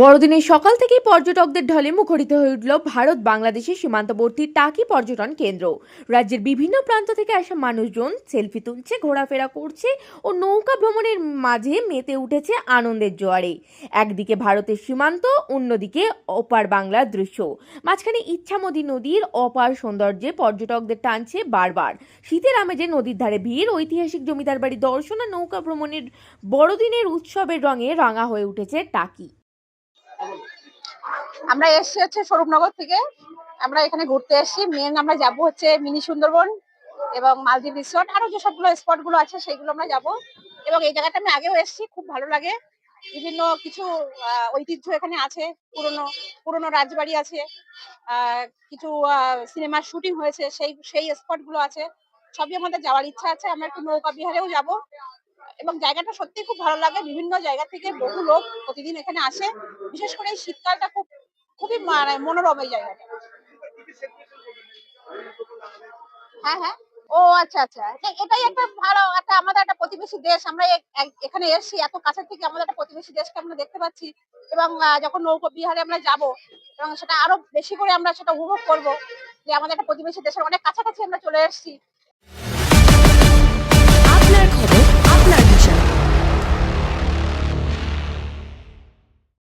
বড়দিনের সকাল থেকেই পর্যটকদের ঢলে মুখরিত হয়ে উঠল ভারত বাংলাদেশের সীমান্তবর্তী টাকি পর্যটন কেন্দ্র। রাজ্যের বিভিন্ন প্রান্ত থেকে আসা মানুষজন সেলফি তুলছে, ঘোরাফেরা করছে ও নৌকা ভ্রমণের মাঝে মেতে উঠেছে আনন্দের জোয়ারে। একদিকে ভারতের সীমান্ত, অন্যদিকে অপার বাংলার দৃশ্য। মাঝখানে ইচ্ছামতি নদীর অপার সৌন্দর্যে পর্যটকদের টানছে বারবার। শীতের আমেজে নদীর ধারে ভিড়, ঐতিহাসিক জমিদার বাড়ি দর্শন আর নৌকা ভ্রমণের বড়দিনের উৎসবের রঙে রাঙা হয়ে উঠেছে টাকি। আমরা এসেছি হচ্ছে স্বরূপনগর থেকে। আমরা এখানে ঘুরতে এসেছি। মেন আমরা যাব হচ্ছে মিনি সুন্দরবন এবং মালদ্বীপ রিসোর্ট। আরও যে সবগুলো স্পটগুলো আছে, সেগুলো আমরা যাব। এবং এই জায়গাটা আমি আগেও এসেছি, খুব ভালো লাগে। বিভিন্ন কিছু ঐতিহ্য এখানে আছে। পুরনো পুরনো রাজবাড়ি আছে। কিছু সিনেমার শুটিং হয়েছে। সেই সেই স্পটগুলো আছে। সবই আমাদের যাওয়ার ইচ্ছা আছে। আমরা একটু নৌকা বিহারেও যাব। এবং জায়গাটা সত্যি খুব ভালো লাগে। বিভিন্ন জায়গা থেকে বহু লোক প্রতিদিন এখানে আসে। বিশেষ করে শীতকালটা খুব, খুবই মানে মনোরম এই জায়গাটা। হ্যাঁ হ্যাঁ। ও আচ্ছা আচ্ছা। এটাই একটা ভালো একটা, আমাদের একটা প্রতিবেশী দেশ। আমরা এখানে এসেছি, এত কাছে থেকে আমাদের একটা প্রতিবেশী দেশকে আমরা দেখতে পাচ্ছি। এবং যখন নৌকো বিহারে আমরা যাব, এবং সেটা আরও বেশি করে আমরা সেটা উপভোগ করব যে আমাদের একটা প্রতিবেশী দেশের অনেক কাছাকাছি আমরা চলে এসেছি।